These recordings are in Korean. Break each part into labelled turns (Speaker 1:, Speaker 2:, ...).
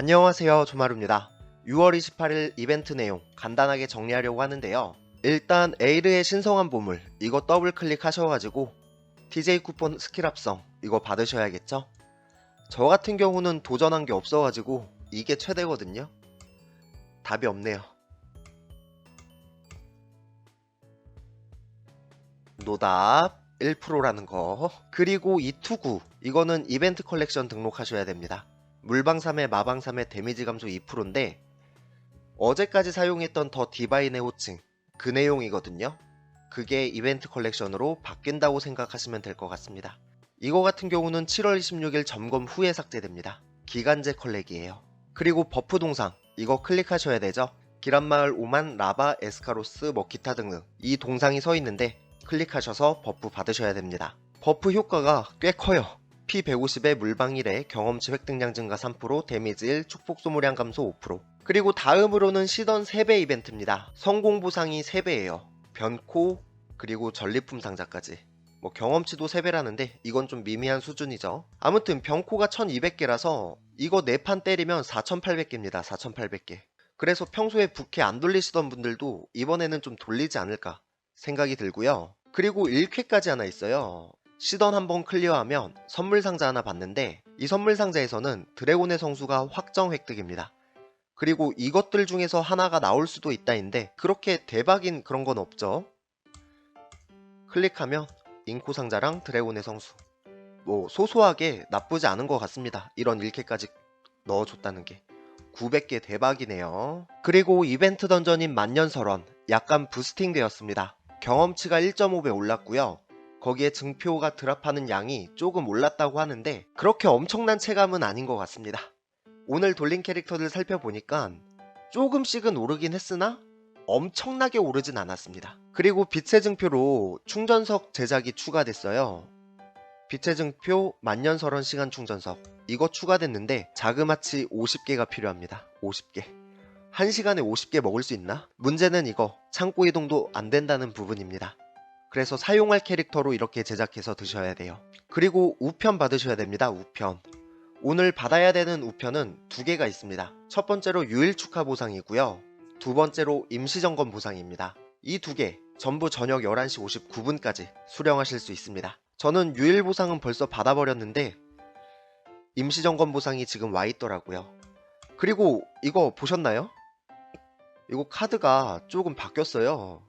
Speaker 1: 안녕하세요 조마루입니다. 6월 28일 이벤트 내용 간단하게 정리하려고 하는데요. 일단 에이르의 신성한 보물 이거 더블 클릭하셔가지고 TJ 쿠폰 스킬 합성 이거 받으셔야겠죠? 저 같은 경우는 도전한 게 없어가지고 이게 최대거든요. 답이 없네요. 노답 1%라는 거. 그리고 이 투구 이거는 이벤트 컬렉션 등록하셔야 됩니다 물방삼의 마방삼의 데미지 감소 2%인데 어제까지 사용했던 더 디바인의 호칭 그 내용이거든요. 그게 이벤트 컬렉션으로 바뀐다고 생각하시면 될 것 같습니다. 이거 같은 경우는 7월 26일 점검 후에 삭제됩니다. 기간제 컬렉이에요. 그리고 버프 동상 이거 클릭하셔야 되죠? 기란마을 오만 라바 에스카로스 뭐 기타 등등 이 동상이 서 있는데 클릭하셔서 버프 받으셔야 됩니다. 버프 효과가 꽤 커요. P150에 물방 1에 경험치 획득량 증가 3%, 데미지 1, 축복 소모량 감소 5%. 그리고 다음으로는 시던 3배 이벤트입니다. 성공 보상이 3배예요. 변코 그리고 전리품 상자까지. 뭐 경험치도 3배라는데 이건 좀 미미한 수준이죠. 아무튼 변코가 1200개라서 이거 4판 때리면 4800개입니다. 4800개. 그래서 평소에 부캐 안 돌리시던 분들도 이번에는 좀 돌리지 않을까 생각이 들고요. 그리고 1쾌까지 하나 있어요. 시던 한 번 클리어하면 선물 상자 하나 받는데 이 선물 상자에서는 드래곤의 성수가 확정 획득입니다. 그리고 이것들 중에서 하나가 나올 수도 있다인데 그렇게 대박인 그런 건 없죠. 클릭하면 인코 상자랑 드래곤의 성수 뭐 소소하게 나쁘지 않은 것 같습니다. 이런 1쾌까지 넣어줬다는 게 900개 대박이네요. 그리고 이벤트 던전인 만년설원 약간 부스팅 되었습니다. 경험치가 1.5배 올랐고요. 거기에 증표가 드랍하는 양이 조금 올랐다고 하는데 그렇게 엄청난 체감은 아닌 것 같습니다. 오늘 돌린 캐릭터들 살펴보니까 조금씩은 오르긴 했으나 엄청나게 오르진 않았습니다. 그리고 빛의 증표로 충전석 제작이 추가됐어요. 빛의 증표 만년설원 시간 충전석 이거 추가됐는데 자그마치 50개가 필요합니다. 50개. 1시간에 50개 먹을 수 있나? 문제는 이거 창고 이동도 안 된다는 부분입니다. 그래서 사용할 캐릭터로 이렇게 제작해서 드셔야 돼요. 그리고 우편 받으셔야 됩니다. 우편. 오늘 받아야 되는 우편은 두 개가 있습니다. 첫 번째로 유일 축하 보상이고요. 두 번째로 임시점검 보상입니다. 이 두 개 전부 저녁 11시 59분까지 수령하실 수 있습니다. 저는 유일 보상은 벌써 받아버렸는데 임시점검 보상이 지금 와 있더라고요. 그리고 이거 보셨나요? 이거 카드가 조금 바뀌었어요.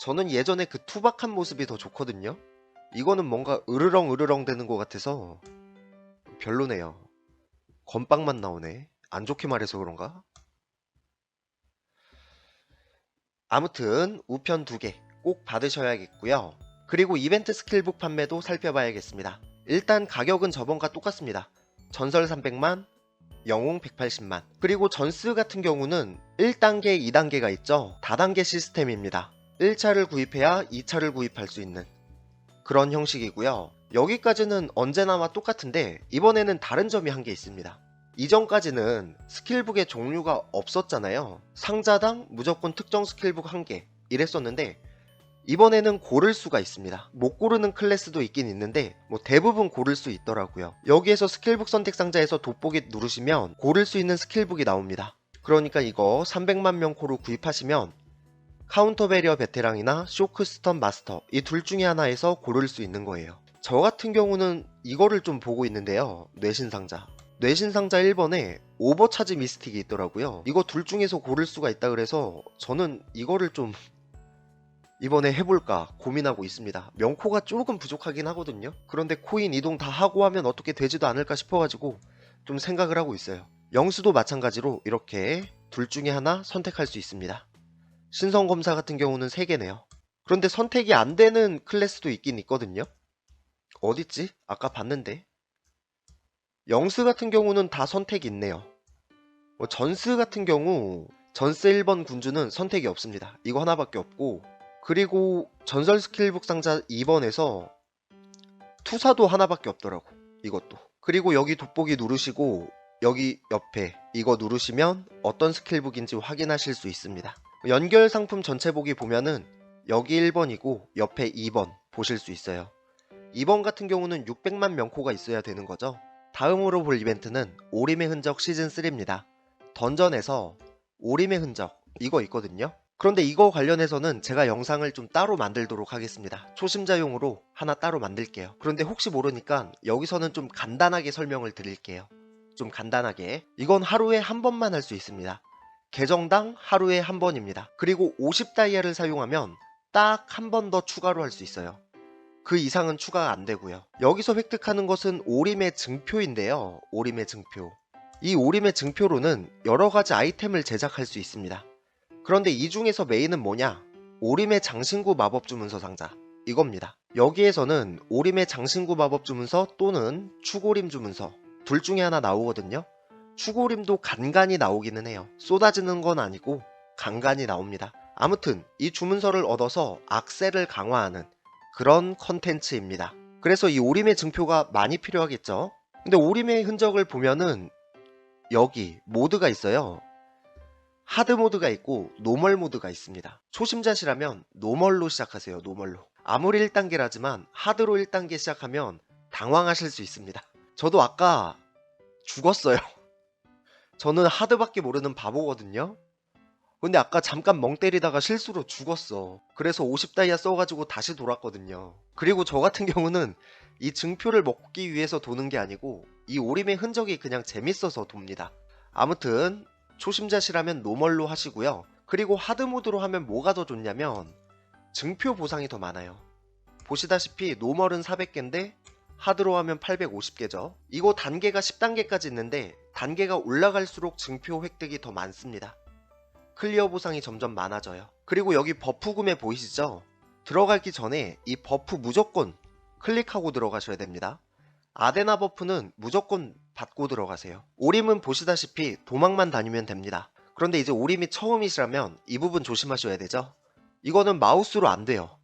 Speaker 1: 저는 예전에 그 투박한 모습이 더 좋거든요. 이거는 뭔가 으르렁 으르렁 되는 것 같아서 별로네요. 건빵만 나오네. 안 좋게 말해서 그런가? 아무튼 우편 두 개 꼭 받으셔야겠고요. 그리고 이벤트 스킬북 판매도 살펴봐야겠습니다. 일단 가격은 저번과 똑같습니다. 전설 300만, 영웅 180만. 그리고 전스 같은 경우는 1단계, 2단계가 있죠. 다단계 시스템입니다. 1차를 구입해야 2차를 구입할 수 있는 그런 형식이고요. 여기까지는 언제나와 똑같은데 이번에는 다른 점이 한개 있습니다. 이전까지는 스킬북의 종류가 없었잖아요. 상자당 무조건 특정 스킬북 한개 이랬었는데 이번에는 고를 수가 있습니다. 못 고르는 클래스도 있긴 있는데 뭐 대부분 고를 수 있더라고요. 여기에서 스킬북 선택 상자에서 돋보기 누르시면 고를 수 있는 스킬북이 나옵니다. 그러니까 이거 300만 명 코로 구입하시면 카운터 베리어 베테랑이나 쇼크 스턴 마스터 이 둘 중에 하나에서 고를 수 있는 거예요. 저 같은 경우는 이거를 좀 보고 있는데요. 뇌신 상자. 뇌신 상자 1번에 오버차지 미스틱이 있더라고요. 이거 둘 중에서 고를 수가 있다 그래서 저는 이거를 좀 이번에 해볼까 고민하고 있습니다. 명코가 조금 부족하긴 하거든요. 그런데 코인 이동 다 하고 하면 어떻게 되지도 않을까 싶어가지고 좀 생각을 하고 있어요. 영수도 마찬가지로 이렇게 둘 중에 하나 선택할 수 있습니다. 신성 검사 같은 경우는 3개네요. 그런데 선택이 안 되는 클래스도 있긴 있거든요. 어딨지? 아까 봤는데. 영스 같은 경우는 다 선택이 있네요. 뭐 전스 같은 경우 전스 1번 군주는 선택이 없습니다. 이거 하나밖에 없고 그리고 전설 스킬북 상자 2번에서 투사도 하나밖에 없더라고. 이것도. 그리고 여기 돋보기 누르시고 여기 옆에 이거 누르시면 어떤 스킬북인지 확인하실 수 있습니다. 연결 상품 전체 보기 보면은 여기 1번이고 옆에 2번 보실 수 있어요. 2번 같은 경우는 600만 명코가 있어야 되는 거죠. 다음으로 볼 이벤트는 오림의 흔적 시즌3입니다. 던전에서 오림의 흔적 이거 있거든요. 그런데 이거 관련해서는 제가 영상을 좀 따로 만들도록 하겠습니다. 초심자용으로 하나 따로 만들게요. 그런데 혹시 모르니까 여기서는 좀 간단하게 설명을 드릴게요. 좀 간단하게. 이건 하루에 한 번만 할 수 있습니다. 계정당 하루에 한 번입니다. 그리고 50다이아를 사용하면 딱 한 번 더 추가로 할 수 있어요. 그 이상은 추가가 안 되고요. 여기서 획득하는 것은 오림의 증표인데요. 오림의 증표. 이 오림의 증표로는 여러 가지 아이템을 제작할 수 있습니다. 그런데 이 중에서 메인은 뭐냐? 오림의 장신구 마법 주문서 상자. 이겁니다. 여기에서는 오림의 장신구 마법 주문서 또는 추고림 주문서 둘 중에 하나 나오거든요. 추고림도 간간히 나오기는 해요. 쏟아지는 건 아니고 간간히 나옵니다. 아무튼 이 주문서를 얻어서 악셀을 강화하는 그런 컨텐츠입니다. 그래서 이 오림의 증표가 많이 필요하겠죠. 근데 오림의 흔적을 보면은 여기 모드가 있어요. 하드 모드가 있고 노멀 모드가 있습니다. 초심자시라면 노멀로 시작하세요. 노멀로. 아무리 1단계라지만 하드로 1단계 시작하면 당황하실 수 있습니다. 저도 아까 죽었어요. 저는 하드밖에 모르는 바보거든요. 근데 아까 잠깐 멍 때리다가 실수로 죽었어. 그래서 50다이아 써가지고 다시 돌았거든요. 그리고 저 같은 경우는 이 증표를 먹기 위해서 도는 게 아니고 이 오림의 흔적이 그냥 재밌어서 돕니다. 아무튼 초심자시라면 노멀로 하시고요. 그리고 하드 모드로 하면 뭐가 더 좋냐면 증표 보상이 더 많아요. 보시다시피 노멀은 400개인데 하드로 하면 850개죠. 이거 단계가 10단계까지 있는데 단계가 올라갈수록 증표 획득이 더 많습니다. 클리어 보상이 점점 많아져요. 그리고 여기 버프 구매 보이시죠? 들어가기 전에 이 버프 무조건 클릭하고 들어가셔야 됩니다. 아데나 버프는 무조건 받고 들어가세요. 오림은 보시다시피 도망만 다니면 됩니다. 그런데 이제 오림이 처음이시라면 이 부분 조심하셔야 되죠. 이거는 마우스로 안 돼요.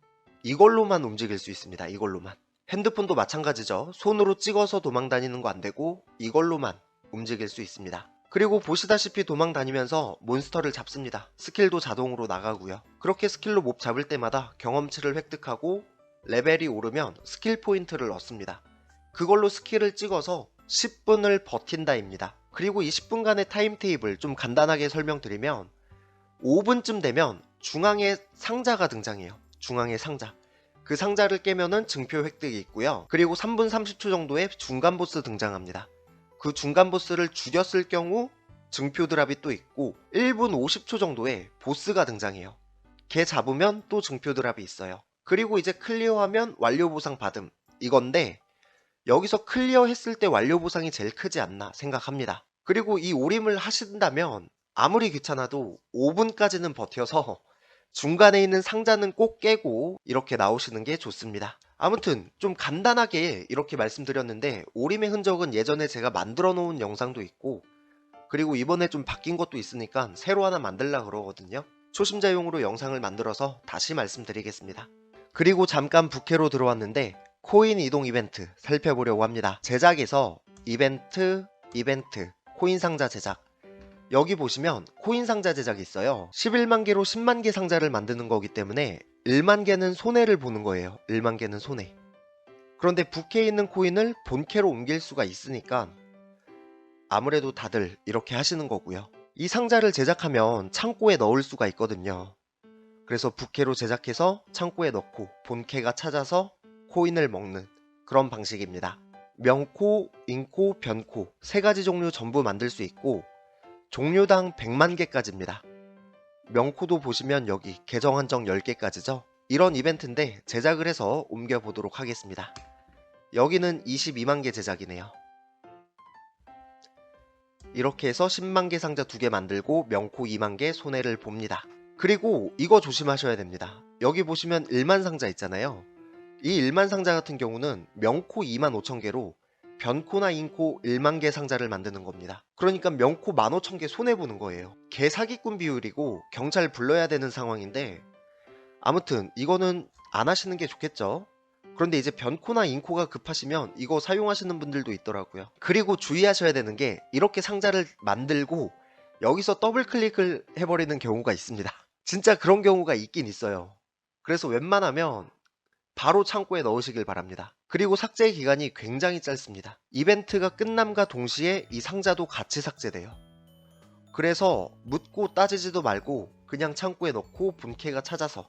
Speaker 1: 이걸로만 움직일 수 있습니다. 이걸로만. 핸드폰도 마찬가지죠. 손으로 찍어서 도망 다니는 거 안 되고 이걸로만 움직일 수 있습니다. 그리고 보시다시피 도망 다니면서 몬스터를 잡습니다. 스킬도 자동으로 나가고요. 그렇게 스킬로 몹 잡을 때마다 경험치를 획득하고 레벨이 오르면 스킬 포인트를 얻습니다. 그걸로 스킬을 찍어서 10분을 버틴다입니다. 그리고 이 10분간의 타임 테이블 좀 간단하게 설명드리면 5분쯤 되면 중앙에 상자가 등장해요. 중앙에 상자. 그 상자를 깨면은 증표 획득이 있고요. 그리고 3분 30초 정도에 중간 보스 등장합니다. 그 중간 보스를 죽였을 경우 증표 드랍이 또 있고 1분 50초 정도에 보스가 등장해요. 걔 잡으면 또 증표 드랍이 있어요. 그리고 이제 클리어하면 완료 보상 받음 이건데 여기서 클리어 했을 때 완료 보상이 제일 크지 않나 생각합니다. 그리고 이 오림을 하신다면 아무리 귀찮아도 5분까지는 버텨서 중간에 있는 상자는 꼭 깨고 이렇게 나오시는 게 좋습니다. 아무튼 좀 간단하게 이렇게 말씀드렸는데 오림의 흔적은 예전에 제가 만들어 놓은 영상도 있고 그리고 이번에 좀 바뀐 것도 있으니까 새로 하나 만들라 그러거든요. 초심자용으로 영상을 만들어서 다시 말씀드리겠습니다. 그리고 잠깐 부캐로 들어왔는데 코인 이동 이벤트 살펴보려고 합니다. 제작에서 이벤트, 이벤트, 코인 상자 제작 여기 보시면 코인 상자 제작이 있어요. 11만 개로 10만 개 상자를 만드는 거기 때문에 1만 개는 손해를 보는 거예요. 1만 개는 손해. 그런데 부캐에 있는 코인을 본캐로 옮길 수가 있으니까 아무래도 다들 이렇게 하시는 거고요. 이 상자를 제작하면 창고에 넣을 수가 있거든요. 그래서 부캐로 제작해서 창고에 넣고 본캐가 찾아서 코인을 먹는 그런 방식입니다. 명코, 인코, 변코 세 가지 종류 전부 만들 수 있고 종류당 100만 개까지입니다. 명코도 보시면 여기 계정 한정 10개까지죠. 이런 이벤트인데 제작을 해서 옮겨보도록 하겠습니다. 여기는 22만 개 제작이네요. 이렇게 해서 10만 개 상자 2개 만들고 명코 2만 개 손해를 봅니다. 그리고 이거 조심하셔야 됩니다. 여기 보시면 1만 상자 있잖아요. 이 1만 상자 같은 경우는 명코 2만 5천 개로 변코나 인코 1만 개 상자를 만드는 겁니다. 그러니까 명코 15,000개 손해보는 거예요. 개 사기꾼 비율이고 경찰 불러야 되는 상황인데 아무튼 이거는 안 하시는 게 좋겠죠. 그런데 이제 변코나 인코가 급하시면 이거 사용하시는 분들도 있더라고요. 그리고 주의하셔야 되는 게 이렇게 상자를 만들고 여기서 더블 클릭을 해버리는 경우가 있습니다. 진짜 그런 경우가 있긴 있어요. 그래서 웬만하면 바로 창고에 넣으시길 바랍니다. 그리고 삭제 기간이 굉장히 짧습니다. 이벤트가 끝남과 동시에 이 상자도 같이 삭제돼요. 그래서 묻고 따지지도 말고 그냥 창고에 넣고 본캐가 찾아서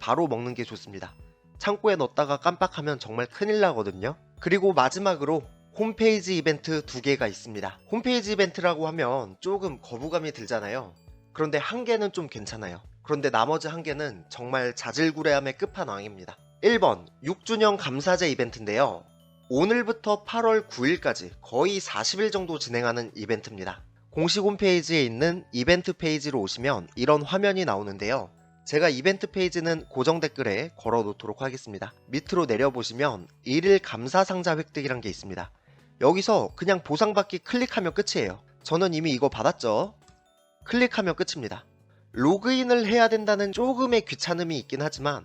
Speaker 1: 바로 먹는 게 좋습니다. 창고에 넣었다가 깜빡하면 정말 큰일 나거든요. 그리고 마지막으로 홈페이지 이벤트 두 개가 있습니다. 홈페이지 이벤트라고 하면 조금 거부감이 들잖아요. 그런데 한 개는 좀 괜찮아요. 그런데 나머지 한 개는 정말 자질구레함의 끝판왕입니다. 1번 6주년 감사제 이벤트인데요. 오늘부터 8월 9일까지 거의 40일 정도 진행하는 이벤트입니다. 공식 홈페이지에 있는 이벤트 페이지로 오시면 이런 화면이 나오는데요. 제가 이벤트 페이지는 고정 댓글에 걸어 놓도록 하겠습니다. 밑으로 내려보시면 1일 감사 상자 획득이란 게 있습니다. 여기서 그냥 보상받기 클릭하면 끝이에요. 저는 이미 이거 받았죠. 클릭하면 끝입니다. 로그인을 해야 된다는 조금의 귀찮음이 있긴 하지만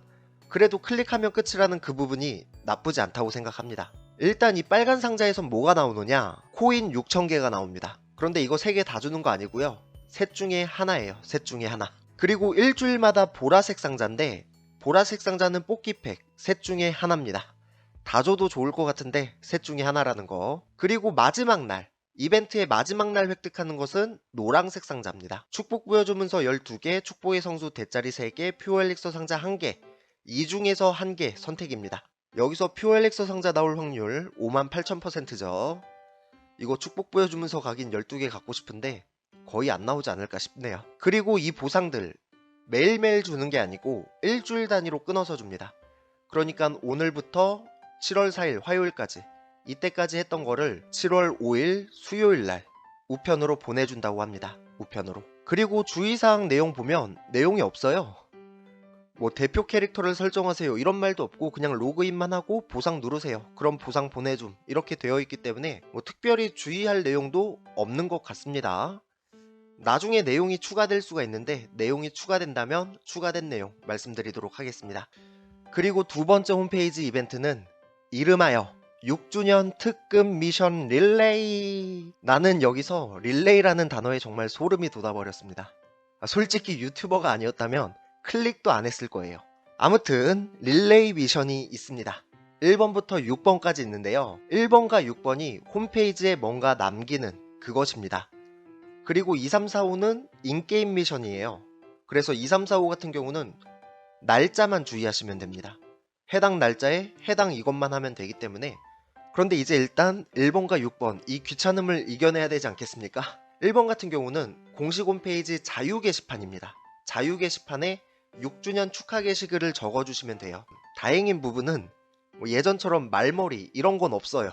Speaker 1: 그래도 클릭하면 끝이라는 그 부분이 나쁘지 않다고 생각합니다. 일단 이 빨간 상자에선 뭐가 나오느냐? 코인 6,000개가 나옵니다. 그런데 이거 3개 다 주는 거 아니고요. 셋 중에 하나예요. 셋 중에 하나. 그리고 일주일마다 보라색 상자인데 보라색 상자는 뽑기팩 셋 중에 하나입니다. 다 줘도 좋을 것 같은데 셋 중에 하나라는 거. 그리고 마지막 날 이벤트의 마지막 날 획득하는 것은 노란색 상자입니다. 축복 부여주문서 12개, 축복의 성수 대짜리 3개, 퓨어 엘릭서 상자 1개, 이 중에서 1개 선택입니다. 여기서 퓨어엘릭서 상자 나올 확률 58,000%죠. 이거 축복 부여주문서 각인 12개 갖고 싶은데 거의 안 나오지 않을까 싶네요. 그리고 이 보상들 매일매일 주는 게 아니고 일주일 단위로 끊어서 줍니다. 그러니까 오늘부터 7월 4일 화요일까지 이때까지 했던 거를 7월 5일 수요일 날 우편으로 보내준다고 합니다. 우편으로. 그리고 주의사항 내용 보면 내용이 없어요. 뭐 대표 캐릭터를 설정하세요. 이런 말도 없고 그냥 로그인만 하고 보상 누르세요. 그럼 보상 보내줌. 이렇게 되어 있기 때문에 뭐 특별히 주의할 내용도 없는 것 같습니다. 나중에 내용이 추가될 수가 있는데 내용이 추가된다면 추가된 내용 말씀드리도록 하겠습니다. 그리고 두 번째 홈페이지 이벤트는 이름하여 6주년 특급 미션 릴레이 나는 여기서 릴레이라는 단어에 정말 소름이 돋아버렸습니다. 아, 솔직히 유튜버가 아니었다면 클릭도 안 했을 거예요. 아무튼 릴레이 미션이 있습니다. 1번부터 6번까지 있는데요. 1번과 6번이 홈페이지에 뭔가 남기는 그것입니다. 그리고 2, 3, 4, 5는 인게임 미션이에요. 그래서 2, 3, 4, 5 같은 경우는 날짜만 주의하시면 됩니다. 해당 날짜에 해당 이것만 하면 되기 때문에 그런데 이제 일단 1번과 6번 이 귀찮음을 이겨내야 되지 않겠습니까? 1번 같은 경우는 공식 홈페이지 자유 게시판입니다. 자유 게시판에 6주년 축하 게시글을 적어주시면 돼요. 다행인 부분은 뭐 예전처럼 말머리 이런 건 없어요.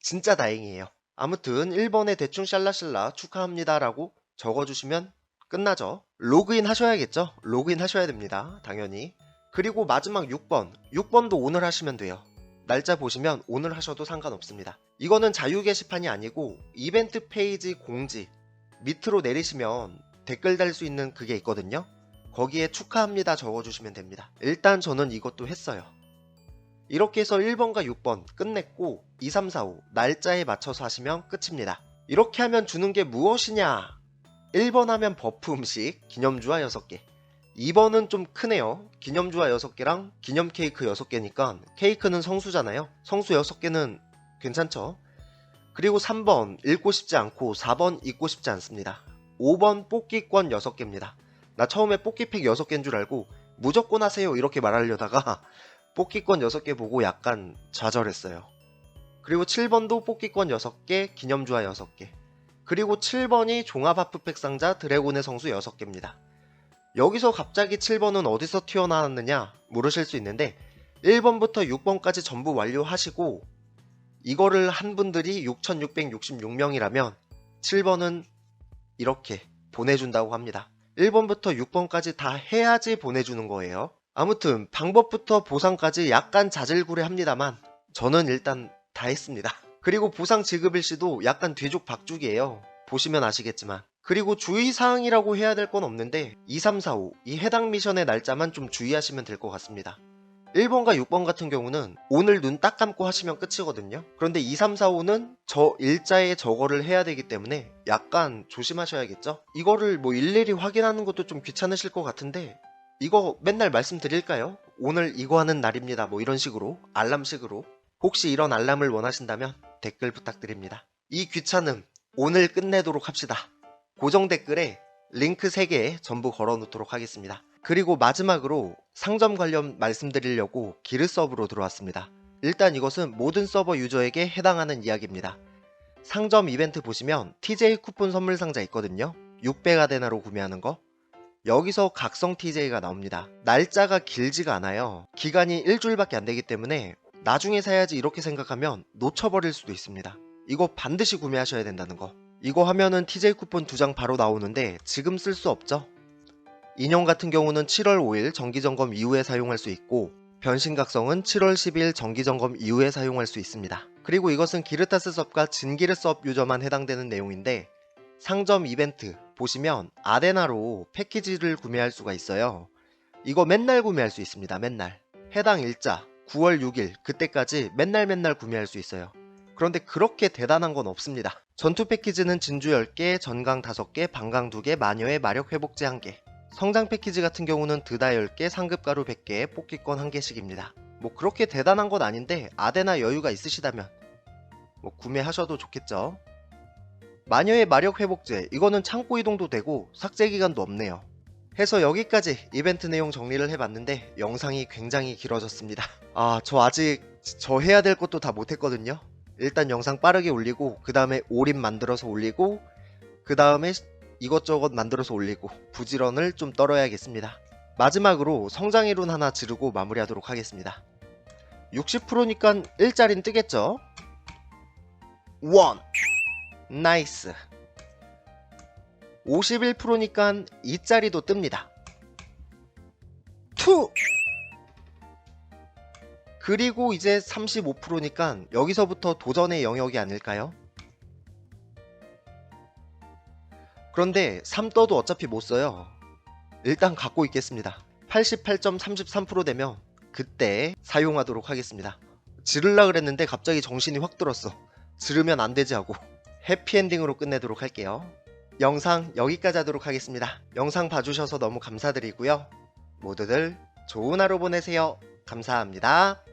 Speaker 1: 진짜 다행이에요. 아무튼 1번에 대충 샬라샬라 축하합니다라고 적어주시면 끝나죠. 로그인 하셔야겠죠? 로그인 하셔야 됩니다. 당연히. 그리고 마지막 6번. 6번도 오늘 하시면 돼요. 날짜 보시면 오늘 하셔도 상관없습니다. 이거는 자유 게시판이 아니고 이벤트 페이지 공지 밑으로 내리시면 댓글 달 수 있는 그게 있거든요. 거기에 축하합니다 적어주시면 됩니다. 일단 저는 이것도 했어요. 이렇게 해서 1번과 6번 끝냈고 2, 3, 4, 5 날짜에 맞춰서 하시면 끝입니다. 이렇게 하면 주는 게 무엇이냐? 1번 하면 버프 음식 기념주화 6개 2번은 좀 크네요. 기념주화 6개랑 기념 케이크 6개니까 케이크는 성수잖아요. 성수 6개는 괜찮죠? 그리고 3번 읽고 싶지 않고 4번 읽고 싶지 않습니다. 5번 뽑기권 6개입니다. 나 처음에 뽑기팩 6개인 줄 알고 무조건 하세요 이렇게 말하려다가 뽑기권 6개 보고 약간 좌절했어요. 그리고 7번도 뽑기권 6개, 기념주화 6개. 그리고 7번이 종합하프팩 상자 드래곤의 성수 6개입니다. 여기서 갑자기 7번은 어디서 튀어나왔느냐 물으실 수 있는데 1번부터 6번까지 전부 완료하시고 이거를 한 분들이 6666명이라면 7번은 이렇게 보내준다고 합니다. 1번부터 6번까지 다 해야지 보내주는 거예요. 아무튼 방법부터 보상까지 약간 자질구레 합니다만 저는 일단 다 했습니다. 그리고 보상 지급 일시도 약간 뒤죽박죽이에요. 보시면 아시겠지만. 그리고 주의사항이라고 해야 될 건 없는데 2, 3, 4, 5 이 해당 미션의 날짜만 좀 주의하시면 될 것 같습니다. 1번과 6번 같은 경우는 오늘 눈 딱 감고 하시면 끝이거든요. 그런데 2, 3, 4, 5는 저 일자에 저거를 해야 되기 때문에 약간 조심하셔야겠죠? 이거를 뭐 일일이 확인하는 것도 좀 귀찮으실 것 같은데 이거 맨날 말씀드릴까요? 오늘 이거 하는 날입니다. 뭐 이런 식으로 알람식으로 혹시 이런 알람을 원하신다면 댓글 부탁드립니다. 이 귀찮음 오늘 끝내도록 합시다. 고정 댓글에 링크 3개 전부 걸어 놓도록 하겠습니다. 그리고 마지막으로 상점 관련 말씀드리려고 기르 서브로 들어왔습니다. 일단 이것은 모든 서버 유저에게 해당하는 이야기입니다. 상점 이벤트 보시면 TJ 쿠폰 선물 상자 있거든요. 600아데나로 구매하는 거. 여기서 각성 TJ가 나옵니다. 날짜가 길지가 않아요. 기간이 일주일밖에 안 되기 때문에 나중에 사야지 이렇게 생각하면 놓쳐버릴 수도 있습니다. 이거 반드시 구매하셔야 된다는 거. 이거 하면은 TJ 쿠폰 두 장 바로 나오는데 지금 쓸 수 없죠? 인형 같은 경우는 7월 5일 정기점검 이후에 사용할 수 있고 변신각성은 7월 10일 정기점검 이후에 사용할 수 있습니다. 그리고 이것은 기르타스 섭과 진기르 섭 유저만 해당되는 내용인데 상점 이벤트 보시면 아데나로 패키지를 구매할 수가 있어요. 이거 맨날 구매할 수 있습니다. 맨날. 해당 일자 9월 6일 그때까지 맨날 맨날 구매할 수 있어요. 그런데 그렇게 대단한 건 없습니다. 전투 패키지는 진주 10개, 전강 5개, 방강 2개, 마녀의 마력 회복제 1개. 성장 패키지 같은 경우는 드다 10개, 상급 가루 100개, 뽑기권 1개씩입니다. 뭐 그렇게 대단한 건 아닌데 아데나 여유가 있으시다면 뭐 구매하셔도 좋겠죠. 마녀의 마력 회복제 이거는 창고 이동도 되고 삭제 기간도 없네요. 해서 여기까지 이벤트 내용 정리를 해봤는데 영상이 굉장히 길어졌습니다. 아 저 아직 저 해야 될 것도 다 못했거든요. 일단 영상 빠르게 올리고 그 다음에 올인 만들어서 올리고 그 다음에 이것저것 만들어서 올리고 부지런을 좀 떨어야겠습니다. 마지막으로 성장의 룬 하나 지르고 마무리하도록 하겠습니다. 60%니까 1짜린 뜨겠죠? 1 나이스 51%니까 2짜리도 뜹니다. 2 그리고 이제 35%니까 여기서부터 도전의 영역이 아닐까요? 그런데 3 떠도 어차피 못 써요. 일단 갖고 있겠습니다. 88.33% 되면 그때 사용하도록 하겠습니다. 지르려 그랬는데 갑자기 정신이 확 들었어. 지르면 안 되지 하고 해피엔딩으로 끝내도록 할게요. 영상 여기까지 하도록 하겠습니다. 영상 봐주셔서 너무 감사드리고요. 모두들 좋은 하루 보내세요. 감사합니다.